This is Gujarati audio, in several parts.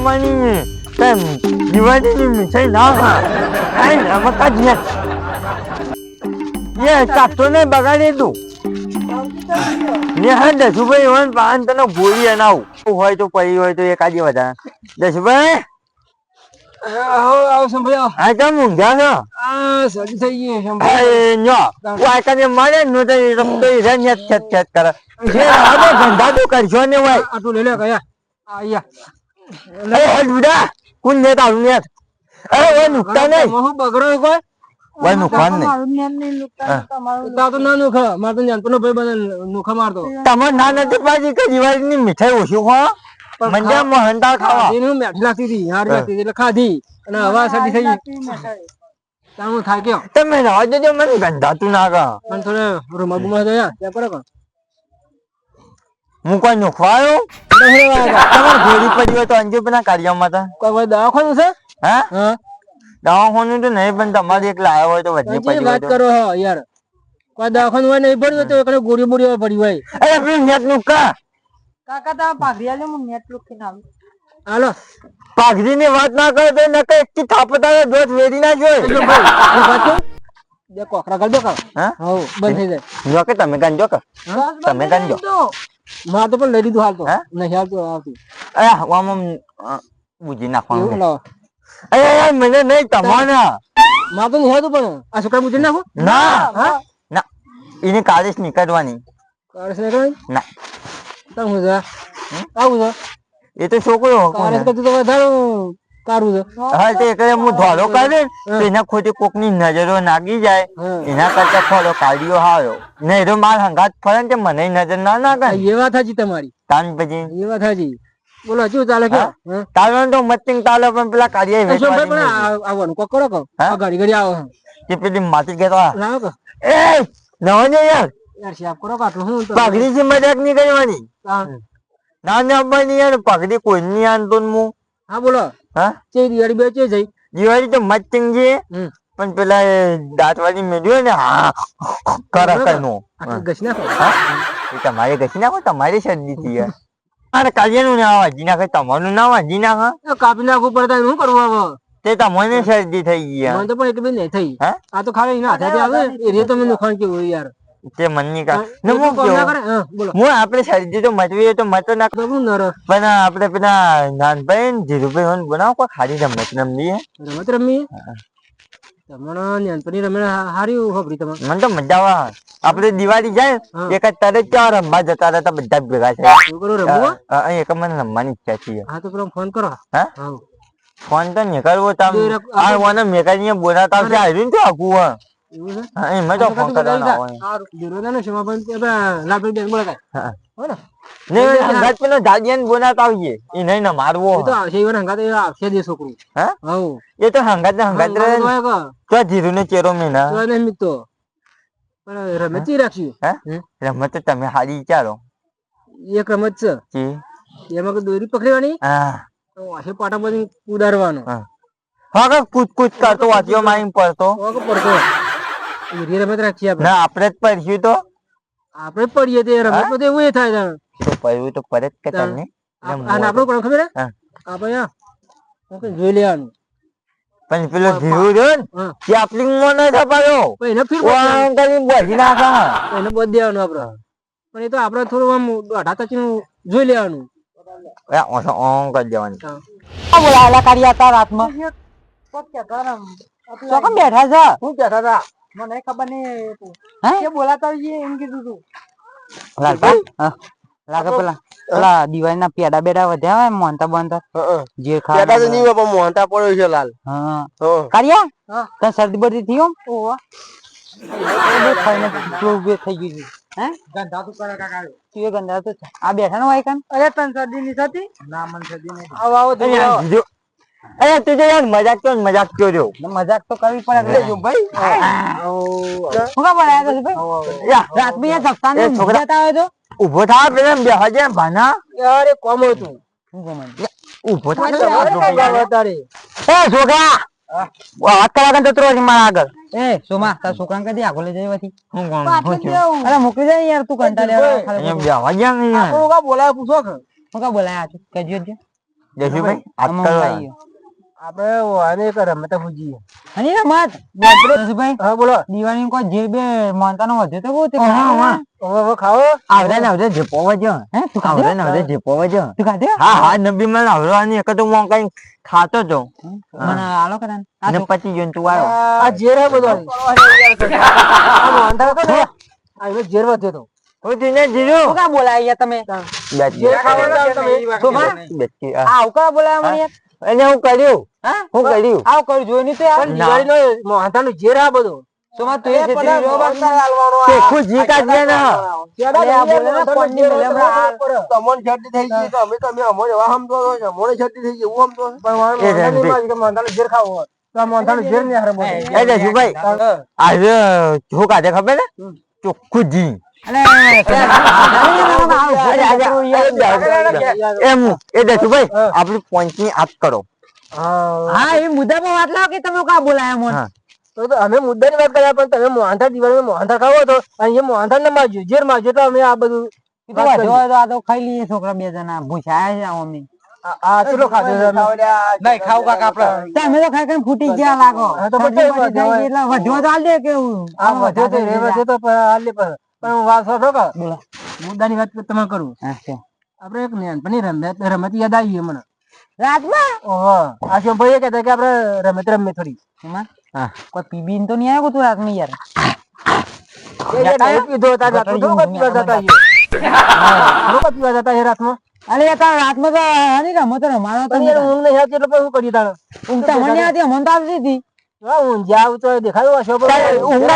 જમવાની તેમ દિવાળીની મીઠાઈ ના ખા આઈ ને અમે કાઢીએ એ કાપતો બગાડી દઉં. ને હા દસુભાઈ વન પાન તને ગોળી અનાવું. હોય તો પડી હોય તો એકાદી વધારે દસુભાઈ? કેમ ઊંઘ્યા છો? થઈ ગઈ મળે ને તો ખેત ખેત કરે. ધંધા તો કરશો ને ભાઈ. આટલું લઈ લે આયા અરે હે દુડા કોણ નેત આવું નેત? અરે ઓય નુકતા નહીં. હું બગડો કોઈ? ઓય નુકસાન નહીં. તા તો ના નુખા માર તો જાનતો ભાઈ બધા નુખા મારતો. તમારે ના નથી પાછી કે દિવાળીની મીઠાઈ ઓછી હો મંડ્યા મોહનદાળ ખાવા. એને મેઠી લાગતી હતી હારી લાગતી એટલે ખાધી. અને હવા સર્દી થઈ ગઈ. ત્યાં હું થાક્યો તમે રાજ દેજો મને ગંધાતું ના કા મને થોડે રૂમા બુમા થયા ત્યાં કોણ? હું કોઈ નુખવાયો? તમારે ઘોડી પડી હોય તો અંજુ પણ કાર્યમાં હતા. કોઈ કોઈ દવાખાનું છે? હા? દવાખાનું તો નહીં પણ તમારે એક લાયો હોય તો વચ્ચે પડી વાત કરો હો યાર. કોઈ દવાખાનું હોય નહીં પડ્યું તો એકડે ગોળી બોડી પડી હોય. અરે પેલું નું કા? કાકા તમે પાઘરી આલે હું નેટ લૂકીને આવું હાલો. પાઘરી ની વાત ના કરો તો નકે એક થી થાપતા દોત વેરી ના જોય બે કોકરા કરી દો હા? હો બંધ થઈ જાય. જો કે તમે ગંજો કર તમે ગંજો. માર તો પણ લઈ લીધું હાલ તો? નહીં હાલ તો આવતી અરે આમ બુજી નાખવાનું અરે યાર મને નહીં તમારે. માં તો નહીં હતું પણ. આ છોકરા બુજી નાખો? ના. ના. એની કાળીસ નીકળવાની. કારસ નીકળવાની? ના. તાર હું જા. આવું જા. એ તો છોકરો કારસ કરતું તો વધારે કારું છે. હા તે કરે હું. ધોળો કરે એના ખોટી કોકની નજરો નાગી જાય એના કરતા ખોડો કાઢ્યો હારો. નહીં તો માર હંગાત ફરે ને તે મને નજર ના નાગે એ વાત હાજી તમારી. તાન પછી? એ વાત હાજી બોલો શું ચાલે કે હા? તો મચિંગ તાલે પણ પેલા કાર્ય તો શું ભાઈ પણ આવવાનું કોક કરો કહો. ઘડી ઘડી આવો. હે. પેલી માટી કહેતા લાવો એ નવો ને યાર. યાર સાહેબ કરો કે હું તો પગડી છે મજાક નહીં કરવાની. ના ના પણ યાર પગડી કોઈ નહીં આનતો ને હું હા, બોલો. હા? તે દિવાળી બે ચે જઈ દિવાળી તો મચિંગ છે પણ પેલા દાંતવાળી મેળ્યો ને હા કરા ઘસી નાખો. એ તમારે ઘસી નાખો તમારી શરદી થઈ યાર. અરે કાર્યનું ના વાંચી નાખે તમારું ના વાંચી નાખે. કાપી નાખવું પડતા શું કરવું હવે? તે તમને શરદી થઈ ગઈ મને તો પણ એટલી બી નહીં થઈ. હે? આ તો ખાલી એના હાથેથી આવે. એ રે તમે નુકસાન કેવું યાર. તે મનની ને હું કેવું? હા આપણે શરદી તો મચવી તો મચો ના તો નર. પણ આપણે પેલા નાનભાઈ ને ધીરુભાઈ હોય ને બનાવો કોઈ ખાલી રમત રમવી રમત રમી તમને નાનપણી રમે હારી ખબરી તમે મને તો મજા આવે. આપણે દિવાળી જાય એક જ તારે ચાર રમવા જતા રહેતા બધા ભેગા છે રમવું એક મને રમવાની ઈચ્છા છે. હા તો પેલો ફોન કરો. હા? ફોન તો નીકળવો તમે આ મને મેકાની બોલાતા આવશે આવ્યું ને તો આખું રમત તમે હારી વિચારો. એક રમત છે. એમાં દોરી પકડવાની? વાસે પાટા બધી ઉડાડવાનો. હા. કૂદ કૂદ કરતો વાંચ્યો મારી પડતો. પડતો. એરી રમત રાખીએ આપણે. ના આપણે જ પડ્યું તો. આપણે પડીએ તે રમત તો એવું એ થાય જાણે. તો પડ્યું તો પડે જ કે તમને? આપ- આપણું કોણ ખબર હે? આપણે ઓકે જોઈ લેવાનું. પણ પેલો ધીરુ રહ્યો ને હા. તે આપલી થપાયો એને ફીર ઓ કરીને બોધી નાખા. એને બોધ દેવાનું આપણે. પણ એ તો આપણે થોડું આમ અઢા તચનું જોઈ લેવાનું. ઓમ કરી દેવાની. બોલાયેલા કાર્ય હતા રાતમાં બેઠા છે? હું બેઠા હતા. મને ખબર નહીં હે? બોલાતા હોઈએ એમ કીધું તું. લાલભાઈ લાગે પેલા પેલા દિવાળી ના પેડા બેડા વધ્યા હોય મોનતા બોનતા જે કહેતા તો નહીં હોય, પણ મોહનતા પડ્યો છે લાલ. હા. હા. તને શરદી બરદી થઈ ગયું છે. હે? તું એ ગંધા તો આ બેઠા નો હોય કાન અરે તને શરદી નહીં થતી? આવો તમે આવો. બીજો અરે તું જો યાર મજાક તો મજાક કર્યો જો. મજાક તો કરવી પડે એટલે ભાઈ. હું. કા બોલાયા તો ભાઈ? રાત મે યાર સપ્તાહ ને છોકરા- હોય તો? ઊભો થા પેલા બે હજે ભાના. યાર એ કોમ હતું. શું ગમે ઊભો થા તારી? એ છોકરા! વાત કરવા કાન જતો રહો મારા આગળ. એ સોમા તારા છોકરાને કદી આગળ લઈ જાય પછી હું કોણ અરે મોકલી જાય યાર તું કંટા આવે ખાલી બે હજે નહીં યાર. કા બોલાય પૂછો કે શું કા બોલાયા છે? કહેજો જ. જશુભાઈ હાથ આપણે આને એક રમત પૂછીએ અને એ રમત હા બોલો. દિવાળી કોઈ જે બે માનતાનો વધ્યો તો બહુ તે હા, હા. હવે હવે ખાવો. ને આવડે જે પોવા હે? તું આવડે ને આવડે જે પોવા તું ખાધે? હા હા નબી મને આવડવાની એક તો હું કઈ ખાતો તો મને આલો કરાન અને પછી જોઈને તું આવ્યો આ ઝેર હે બધો. આ વાંધા આ તો. હું જીરું. કાં બોલાય તમે? આ. આવું કાં બોલાય મને યાર? એને હું કર્યું. હા? હું કર્યું. આવ કર જોયું નહીં તો યાર દિવાળીનો વાંધાનો ઝેર આ બધો. શોભા તું એ છેતરી રહ્યો. બા? ચોખ્ખું જી કાઢીએ ને. આ બોલે ના કોણની મેલે હમણાં તમને શરદી થઈ ગઈ તો અમે તમે અમોને એવા સમજો છો અમોને છડી થઈ ગઈ હું સમજો? પણ મારો વાંધાની રણજીત. માં કે ઝેર ખાવો તો વાંધાનો ઝેર નહીં હરમો એ એ જશુભાઈ આજે જો કાઢે ખબર ને? ચોખ્ખું જી એમ એ જશુભાઈ આપડી પોઈન્ટ આપ કરો હા હા એ મુદ્દામાં વાત લાવો કે તમે કાં બોલાયા મને. તો તો અમે મુદ્દાની વાત કર્યા પણ તમે મોહનથાળ દિવાળીમાં મોહનથાળ ખાવો તો અને એ મોહનથાળ ને મારજો ઝેર મારજો તો અમે આ બધું આ તો ખાઈ લઈએ છોકરા બે જણા ભૂસાયા છે અમે આ- કેટલો ખાધો? નહીં ખાવું કાકા આપડે તમે તો ખાઈ ખાઈને ફૂટી ગયા લાગો તો એટલે વધ્યો તો હાલ દે કેવું આ વધ્યો તો રે વધ્યો તો પણ આ પણ પણ વાત સાંભળો કે બોલો. મુદ્દાની વાત તમે કરું. આપણે એક નાનપણની રમત રમત યાદ આવી ગઈ મને. રાતમાં ઓહો આ શું ભાઈ કહેતા કે આપણે રમત રમીએ થોડી. હા. કોઈ પીબીન તો નહીં આવ્યો તું રાતમાં યાર? રાતમાં. રમતો રમાડો ઊંઘ નહીં આવતી એટલે શું કરીએ તાણે? ઊંઘ તો આવતી અમને તો આવતી હતી. હા ઊંઘ જાવ તો દેખાયું હશે પણ ઊંઘ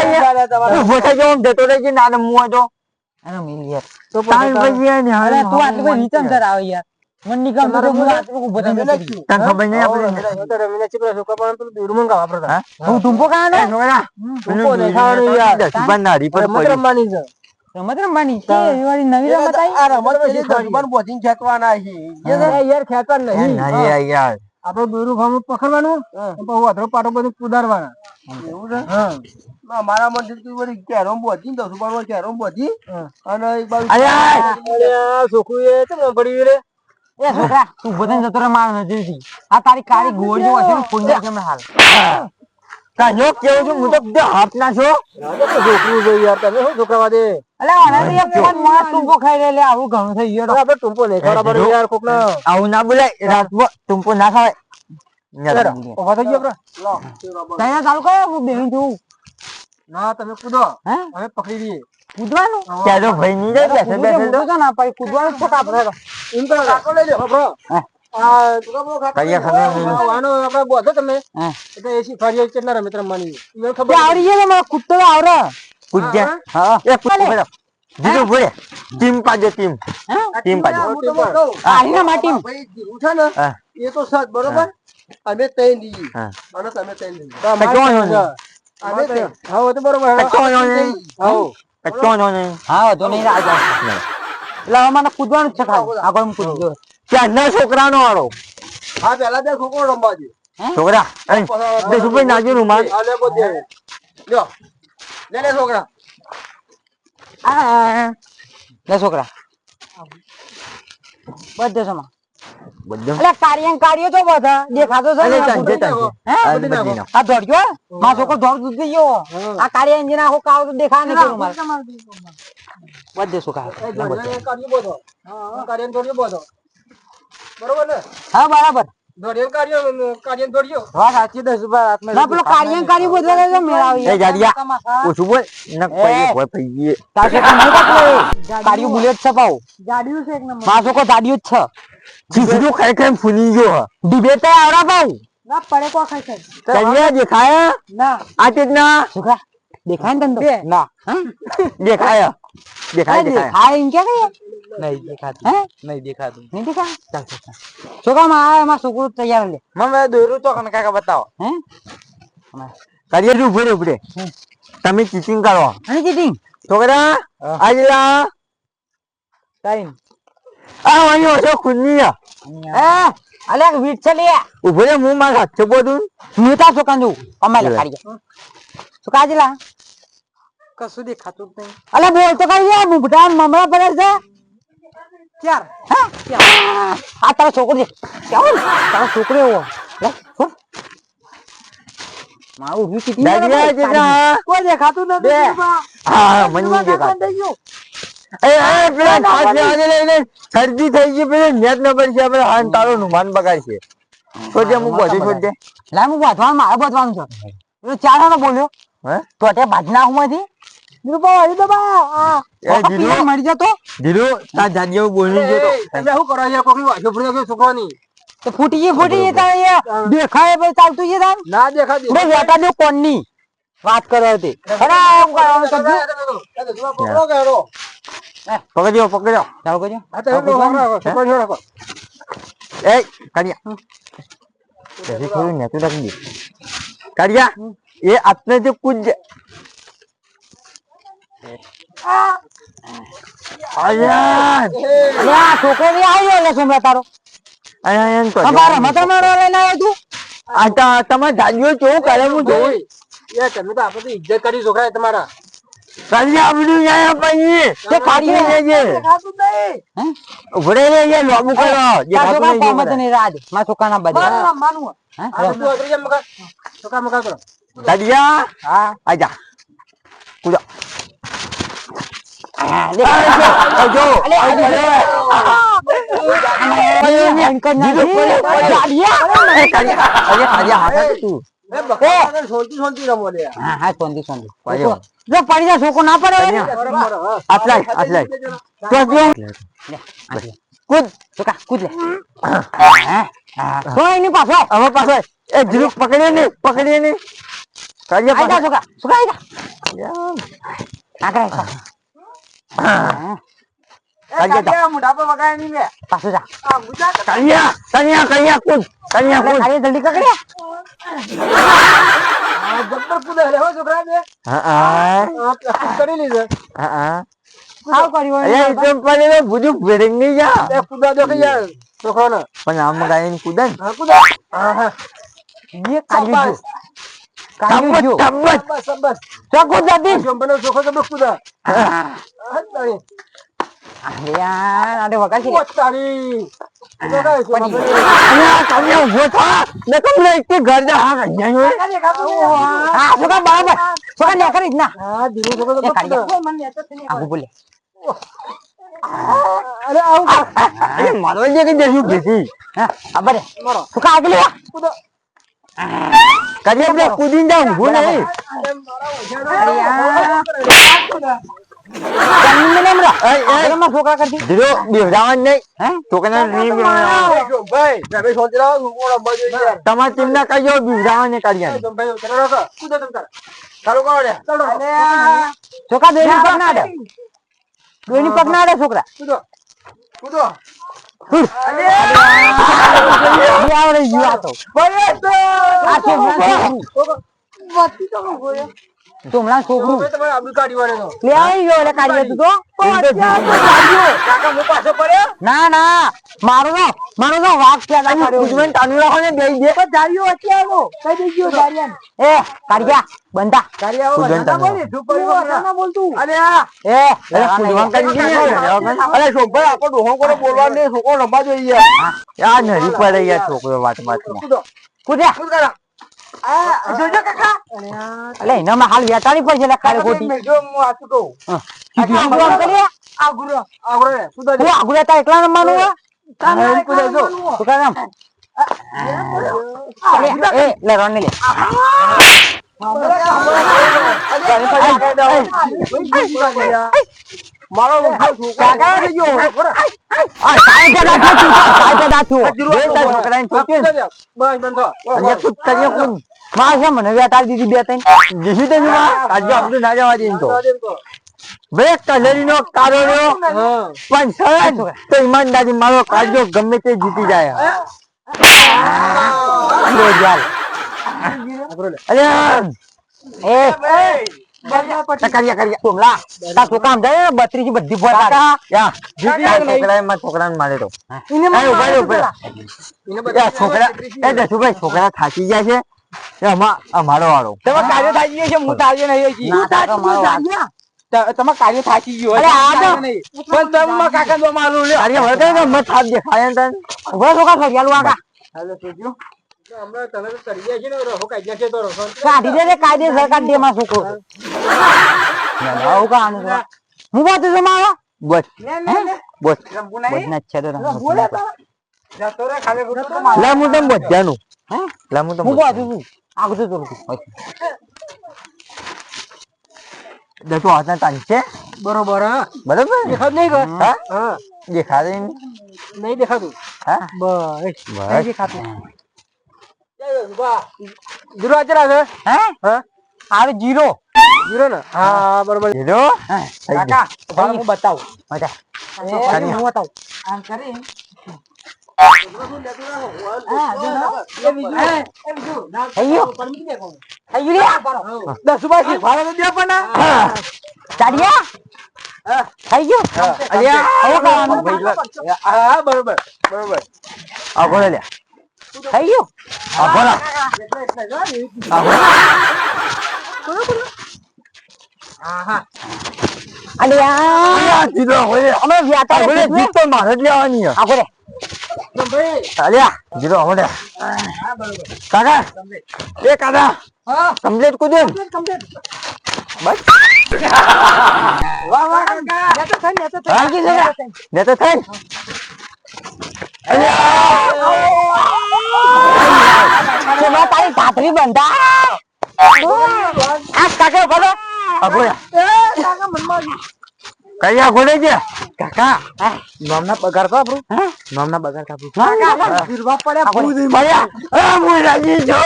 ઊભો થઈ ગયો જતો રહેજે ના રમવું હોય તો મિલ યાર પછી આટલું યાર. મને તો હું જતો તને ખબર નહીં આપણે. તો રમીને છોકરા પણ પેલું દૂર હું? છોકરા યાર. રમવાની છે. રમત રમવાની? છે નવી રમત આવી? આ રમત ખેંચવાના છે. યાર ખેંચવા નહીં. યાર. આપણે દોરું ફામ પકડવાનું પછી વાથરો પાટો બધું કુદારવાના એવું છે? હા. મારા મંદિર તું વળી કેરમ બોધી દસમાન કેરોમ બોધી. અને એક બાજુ છોકરું એ કેમ આમ રે? એ છોકરા. તું ઊભો જતો રહે મારા નજરથી આ તારી કાળી ગોળી ને ફોન કેમ હાલ. કાંઈઓ કેવું છું? હું તો બધો હાથ ના છો છોકરું છે યાર તમે શું છોકરા અલે ફોન ટૂંપો ખાઈ લે લે આવું ઘણું થઈ ગયું આપણે ટૂંપો નહીં ખવડાવવાનો જો. યાર કોકના. આવું ના બોલાય રાતમાં ટૂંપો ના ખાય યાર, થઈ ગયો ચાલુ કરો હું બેહીને જોઉં ના તમે કૂદો. હે? પકડી દઈએ કૂદવાનું? ત્યારે ભાઈ ની જાય બેસે બેસે. તો ના પછી કૂદવાનું છે એમ લઈ લો હા. ટીમ જીરું છે ને એ તો સજ બરોબર? અમે તૈન દઈએ અને તમે તૈન દઈએ કચો નો નહીં. અમે તૈન. હા તો બરોબર. કચો નો નહીં. કચો નો નહીં. હા વધુ નહીં. રાજા. એટલે હવે કૂદવાનું છે ખાલી. આગળ હું કૂદી છોકરાનો વાળો હા પેલા બે છોકરો રમવા દે છોકરા અહીં દેશુભાઈ નાજી રૂમાલ આ લે બોધ લ્યો લે લે છોકરા. લે છોકરા. બધો સમા બધું? એટલે કાર્યન કાર્યો તો બધા. દેખાતો છે ને ચાંજે ચાંજે આ દોડ્યો મા છોકરો દોડ દૂધ ગયો. આ કાર્ય એન્જિન આખો કાવ તો દેખાય નહીં કરું મારે બધે છોકરા એ બધો. હા. કાર્યન દોડ્યો બોધો. બરોબર ને? હા બરાબર. દોડ્યો કાર્યો કાર્યન દોડ્યો વાત સાચી દસ રૂપિયા ના પેલો કાર્યન કાર્ય બોધવા તો મેળાવી એ જાડિયા ઓછું બોલ. નક પૈયે કોઈ પૈયે તાર છોકરો નહીં કાપલો કાર્યું બુલેટ છે જાડિયું છે એક નંબરમાં છોકરો દાડિયું જ છે. ખાઈ ખાઈ ફૂલી ગયો. ડિબેટ આવડા ભાઈ ના પડે કો ખાઈ ખાઈ? કન્યા દેખાય? ના. આ ચીજના છોકરા દેખાય ને તને ના. હા દેખાય. દેખાય દેખાય. દેખાય એમ ક્યાં નહીં દેખાતું. હે? નહીં દેખાતું. નહીં દેખાય ચાલ ચાલ ચાલ. છોકરા માં આ એમાં છોકરું તૈયાર લે મને દોરું તો કને કાકા બતાવો. હે? કરીએ તું ઉભરે ઉભરે તમે ચીટિંગ કરો. અને ચીટિંગ છોકરા આજલા ટાઈમ આ વાણી ઓછો ખુદની એ અલે વીટ છે લે. ઉભરે હું મારા હાથ બધું હું તા છોકરા જોઉં. અમારે. કાઢી છોકરા આજલા કશું દેખાતું જ નહીં. અલે બોલ તો કરી યાર મુભટા મમરા પડે છે? ચાર હા? આ તારો છોકરો છે. કેવો તારો છોકરો એવો. લે છોડ. મારું ઊભી કીધી ને દાદીયા કોઈ દેખાતું નથી હા મને દેખાતું. થઈ ગયું. એ એ પેલા ખાટલે આજે લઈને શરદી થઈ ગઈ પેલો નેટ નંબર છે આપણે હાન તારો નુમાન બગાડશે તો જે હું બધું છોડ દે હું બાંધવાનું મારે બાંધવાનું છે. ચાર બોલ્યો. હે? તો તે ભાજ ના હુંમાંથી દબા એ ધીરુ મરી જતો ધીરુ તાર જાડિયો બોલી ગયો એ, તમે શું કરો છો કોકની વાંચો ફરી ગયો છોકરાની તો ફૂટી ગઈ ફૂટી ગઈ તારે એ દેખાય ભાઈ ચાલતું છે તાર ના દેખાતી બે વેટા દો કોણની વાત કરો હતી અરે આમ કરવાનું કરજો. પકડો કે પકડ્યો પકડ્યો ચાલો કરજો હા તો એમનો છોકરો એ કાઢ્યા પછી થોડું નેતું રાખી દે કાઢ્યા એ આપને જે આ છોકરો બી આવ્યો એટલે સુમરા તારો રમત મારો લઈને આવ્યો તું આ તા- તમારે જાડિયો કેવું કરે હું જોઉં એ તમે તો આપણે ઇજ્જત કરી છોકરાએ તમારા છોકરા કૂદો ના પડે. આટલાય તો જો કૂદ લે. કોઈ પાછો હવે પાછો એ ધીરુ પકડીએ ને પકડીએ ને કાઢ્યા, મોઢા પર છોકરાને. પણ આમ ગાઈને કૂદે. ને હા, કૂદો. છે. ને તમને એક ઘર હા બરાબર. કરી ના. હા, છોકરો. આગું બોલે. અરે આવું અરે મારો જે હા, આગળ કન્યા આપણે કૂદીને જા ઊભું નહીં. છોકરા કરતી. ધીરો બેવડાવવાનું નહીં. હે? નહીં છોકરો યાર તમારા કહીઓ બેવડાવવાને કાઢ્યા કરો. છોકરા પગ ના પગ ના અડે છોકરા. કૂદો. કૂદો એ આવડે આ તો. આ છોકરું. તમારે આબરૂ કાઢી વાળે તો. લે આવી એટલે કાઢી હતું તો. કાકા હું પાછો પડ્યો? ના ના. મારો તો મારો તો વાઘ પેદા કર્યો કૂદવાનું ચાલુ રાખો ને બેસી દે ધાર્યો અત્યારે કઈ દઈ ગયો ધાર્યા એ કાઢ્યા બંધા. કૂદવાનું ચાલુ બોલતું. અરે આ. એ અરે કૂદવાનું કરી દે અરે છોકરો આખો ડોહો કરો બોલવાનું નહીં છોકરો રમવા જોઈએ. યાર નરી પડે યાર છોકરો વાત વાતમાં. કૂદ્યા કૂદ. કરા જોજો કાકા એટલે એનામાં હાલ વેટાડી પડશે ખાલી ખોટી જો હું કહું આમ રે સુધા એકલા? એ, લે, લે. મારો કાકા થઈ ગયો. આ તું, સાઈડ પેદા થયો. છોકરાને છોકરી બસ બંધો કન્યા કૂદ કન્યા કૂદમાં છે મને વેટાડી દીધી બે ત્રણ જીસી દે જુમા કાઢજો આપણું ના જવા દે એમ તો બે કલરીનો કારો પણ સરળ તો ઈમાનદારી મારો કાઢજો ગમે તે જીતી જાય અરે કરીયા કરીયા. છોકરા ને છોકરા છોકરા થાકી ગયા છે. અમારો વાળો. તમે કાર્ય થાકી ગયો છે હું તાર્યો નહીં તમારે કાર્ય થાકી ગયો પણ તમે કાકા મારું લ્યો. અરે હવે મત થાક દેખાય ને તને. ઊભો છો ફરિયાલું આગા હાલો કરી કાઢી દે કાયદેસર કાઢી દે છોકરો? હું છો મારો? બોસ બોસ રંબુ ના. છે તો રંગ બોલે તો જતો રે ખાલી ખોટું તો મારે. લા હું તને બધાનું. હે? લા હું તને હું બધાનું. છું. આગળ તો જોઉં છું. હાથના તાન છે? બરોબર હા. બરોબર? દેખાતું નહીં ઘર? હા? હા. નહીં દેખાતું? હા? બસ. બસ. જીરો આચરા છે? હે? હા? આવે જીરો. જીરો ને? હા બરોબર. કાકા હું બતાવું. મજા હું બતાવું. આમ કરી. દસ રૂપિયા થઈ ગયું? બરોબર. બરોબર. આ ભલે લે થઈ ગયું આ ભલા. આ ભલા. અલ્યા અલ્યા જીરો હોય અમે વ્યાતા આ ભલે જીત તો મારે લેવાની છે. આગળ રે. અલ્યા જીરો હવે કાકા એ કાકા કમ્પ્લીટ કુદે બસ. વાહ વાહ કાકા. નેતો થઈ નેતો થઈ હા કી છે શેમાં તારી ધાતરી બંધા આ કાકા બોલો આ ભલે કયા ગોળે છે કાકા નામના પગાર તો આપણું નામના પગાર કાપું ફીરવા પડ્યા ભૂલી મળ્યા આ હું રાજી છું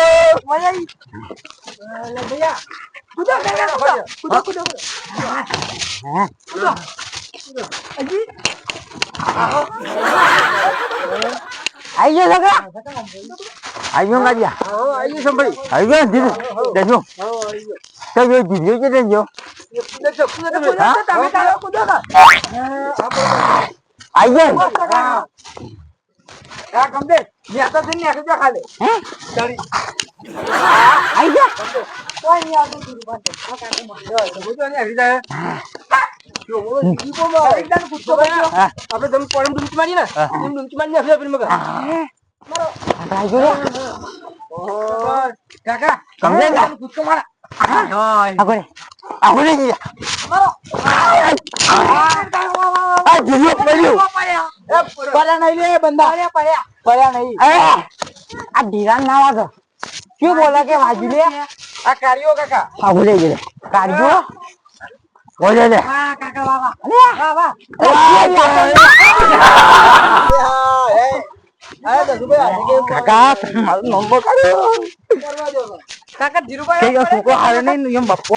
આઈ ગયો સગા ગયો ગાડિયા હા આવી સંભળી આવ્યો? દીધું દેજો. તો જો દીધું છે દેજો આવી કુદરત હા? આવ્યો હા કમ્પ્લીટ નેતો થઈ ને. ખાલી. હે? ચાલી. આઈ ગયો કોઈ નહીં આવતું તું પાસે આ કાકા માં જો બધું ને આવી જાય. જો હા. આપણે તમે પડે ડૂંચ મારી ને એમ ડૂંચ મારી નાખ્યો પેલી મગર હું શું બોલે કે વાજુ આ કાર્યો કાકા. ભૂલે ગયો કાઢજો બોલે લે વાહ કાકા મારો નંબર દો કાકા ધીરુભાઈ કે છોકરો હારે નહીં એમ બાપો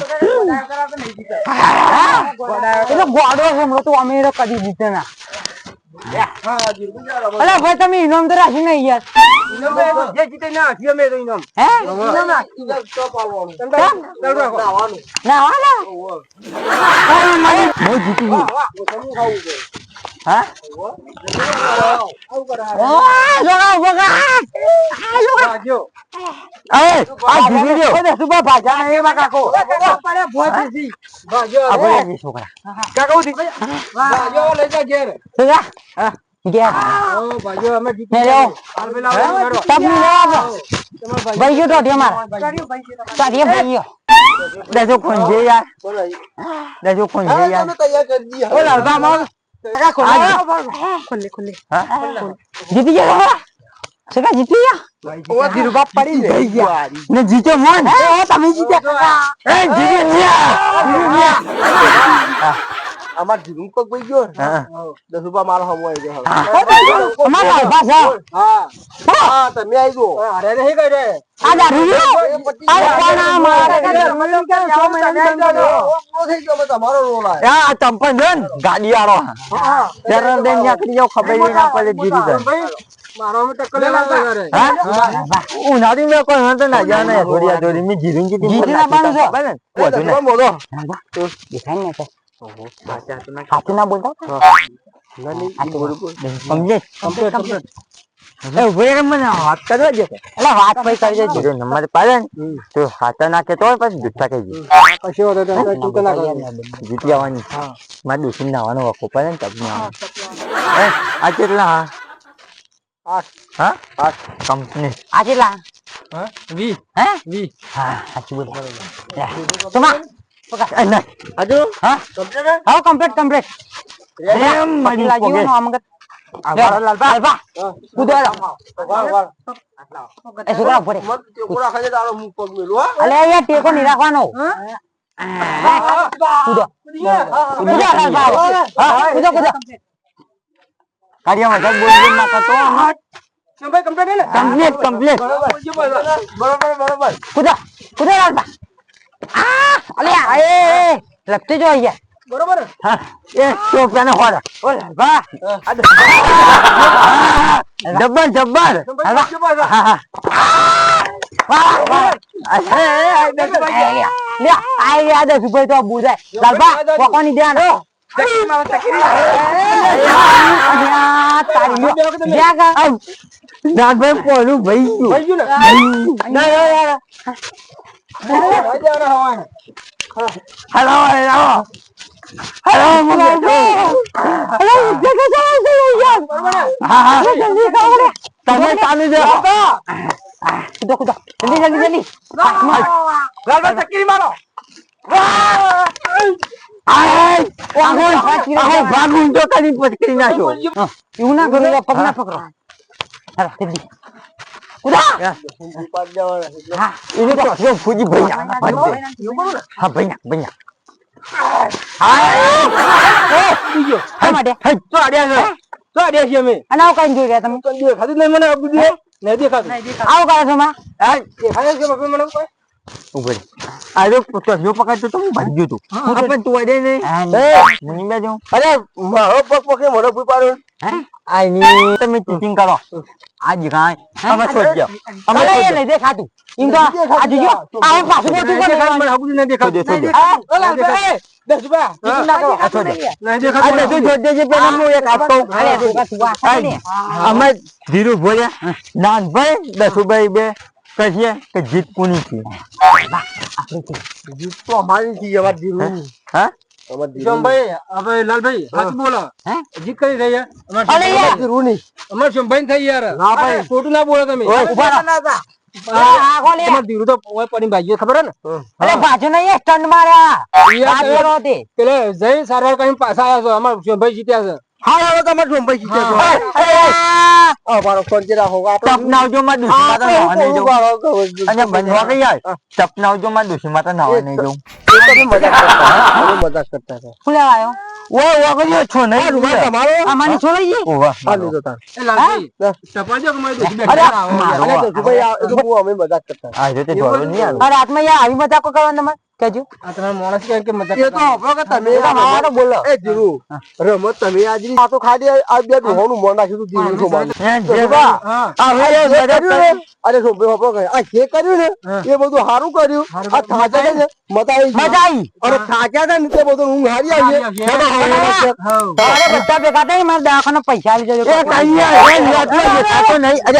એટલે ગોડો છે હમણાં તું અમે તો કદી જીતે ના હા ભાઈ તમે ઇનામ તો રાખી નહીં યાર ઇનામ જે જીતે ના આપીએ મેં તો ઇનામ હે ઇનામ આપી તો પાલવાનું તમે ચાલુ રાખો નાવાનું ના હું જીતી ગયો તમે ખાવું છે હા આવું કરે ઓ જોગા જોગા આ એ જીતી ગયો ઓય સુબા ભાજા નહીં એમાં કાકો. પડે ભોજી ભાગ્યો. આ ભૂલે ગયો છોકરા. કાકા ઉઠી. ભાગ્યો લઈ જા ઘેર. સુગા હા. ગયા ઓ ભાગ્યો અમે જીતી ને રહ્યો. હાલ પેલા કરો. તમે લેવા તમારા ભાઈ. ગયો તો મારા ભાગ્યો ભાઈ છે તારી ભાઈ ગયો. દેજો ખોંજે યાર? બોલો. દેજો ખોંજે યાર? તૈયાર કરી દીધા? ઓલા અડધા માર ખોલો હા જીતી ગયા સુગા જીતી ગયા ઓ ધીરુભા પડી ને જીત્યો મોન તમે જીત્યા એ જીતી ગયા અમારા આલ્ફા છે હા હા તમે આવી ગયો અરે નહીં કઈ રે આ દારૂ આ કોના મારે થઈ ગયો તમારો રોલ આ ગાડી ખબર ના પડે જીતી જાય મારો અમે ટક્કર લેવા રે હા ઉનાળી મેં કોઈ હતો ના જા ને થોડી થોડી મેં જીરું જીતી જીતી ના પાડું છો. ખબર ને વધુ દેખાય ને તો સાચું ના બોલતા ના નહીં, ઈ બરોબર. સમજે કમ્પ્લીટ કમ્પ્લીટ એ ઊભો રહે મને વાત કરવા દે એટલે વાત ભાઈ કરી દેજો નંબર પાડે ને તો હાથા નાખે તો પછી જુઠ્ઠા કહી દે કશો વાંધો નહીં, તારે ચિંતા ના કરો જીતી આવવાની મારે દુશ્મન નાવાનો વખો પડે ને તમને આ કેટલા હા હા આઠ કંપની આ કેટલા વી હે વી હા સાચું બોલ તમા એ ના હજુ હા? કમ્પ્લીટ હા કમ્પ્લીટ કમ્પ્લીટ એમ મળી લાગ્યું નો આમ કર લાલબા લાલબા કૂદો વાળ વાળ એ છોકરા ઊભો રે મત તે કોરા ખાજે તારો મુખ પગ મેલું હા. અલે યાર ટેકો નહીં રાખવાનો. કૂદો કૂદો લાલબા હા. કૂદો કૂદો કાર્ય વધારે બોલ બોલ ના કરતો આમાં ભાઈ કમ્પ્લીટ કમ્પ્લીટ કમ્પ્લીટ બરોબર બરોબર. કૂદો કૂદો લાલબા આ એ લપટી જો અહીંયા. બરોબર? હા એ હોરા ઓ. જબ્બર જબ્બર ભાઈ અલ્યા નાગભાઈ પોલું ગયું. હલો હલો હલો મગર અલે જગ્યા ચાલો હા હા જલ્દી રે તમે ચાલુ દે કૂદો કૂદો જલ્દી જલ્દી જલ્દી લાલબા ચક્કરી મારો આય આગળ આગળ ભાગું તો કરી પટકી નાખ્યો હા, એવું ના કરો પગ ના પકડો હાલો જલ્દી કૂદો હા. એને તો જો ફૂજી ભાઈ હા અમે. અને આવું કરો છો માં? હા દેખાય છે મને ઊભો આ જો જો પકડતો તો હું ભાગ્યું તું આપણે તું અડે ને. એ મુની બે અરે મારો પગ પગે મારો ભૂ પાડો. આ ની. તમે ચીટિંગ કરો. આજ ગાય. અમે સોચ્યો અમે અલે એ નહીં દેખાતું. એમ તો આ જોજો આ પાછું બેઠું કરે મને આ નહીં દેખાતું. સોજો, સોજો. ઓલા દસ. ચીટિંગ ના કરો. નહીં દેખાતું. દેજે પેલા હું. એક આપતો ને. અમે ધીરુ નાનભાઈ દસુભાઈ બે. કહીએ કે જીત કોની છે? જીત તો અમારી છે અમાર દીરું હા? અમાર દીરું લાલભાઈ, બોલો. જીત કરી રહી અમારે નહીં અમારે શ્યામભાઈ થઈ યાર. ના ભાઈ. ખોટું ના બોલો તમે. ઊભા રહો. આ- આ કોને? તમારે ધીરું તો ઓય પડીને ભાગ્યો ખબર હે ને? અલે બાજુ નહીં સ્ટન્ટ માર્યા. યાર, વાત કરો તે. પેલે જય સારવાર કરીને પાછા આવ્યા છો. અમારે શ્યામભાઈ જીત્યા છે. હા હવે તમારે જીત્યા જીતે તો અમારો ફોન રાખો આપણે સપનાવજો માં દુશ્મન માતા નાવા નહીં જવું અને બનવા કઈ યાર સપનાવજો માં દુશ્મન માતા નાવા નહીં જવું મજાક કરતા. અમે મજાક કરતા હતા. શું લેવા આવ્યો? ઓ વગર છો નહીં રૂમાલ તમારો? આ માની છોડાઈ ઓ વાહ આ લીધો તાર. એ લાગી ચપાજો કે મારી દોસ્તી અરે. મારો. અરે જસુભાઈ, આ- એ તો અમે મજાક કરતા. આ રીતે ઢોળો નહીં આ રાતમાં યાર આવી મજાક કરવાનો તમારે? આ માણસ કે એ તો. કે તમે બોલો. રમત તમે આ તો આ? બે આ હવે અરે આ જે કર્યું ને બધું સારું કર્યું. આ થાક્યા છે મજા આવી મજા આવી. અને ને તે બધું હું હારી આવી બધા ભેગા મારા દવાખાને પૈસા આવી જજો એ કઈ યાર, એ રાતમાં દેખાતો નહીં. અરે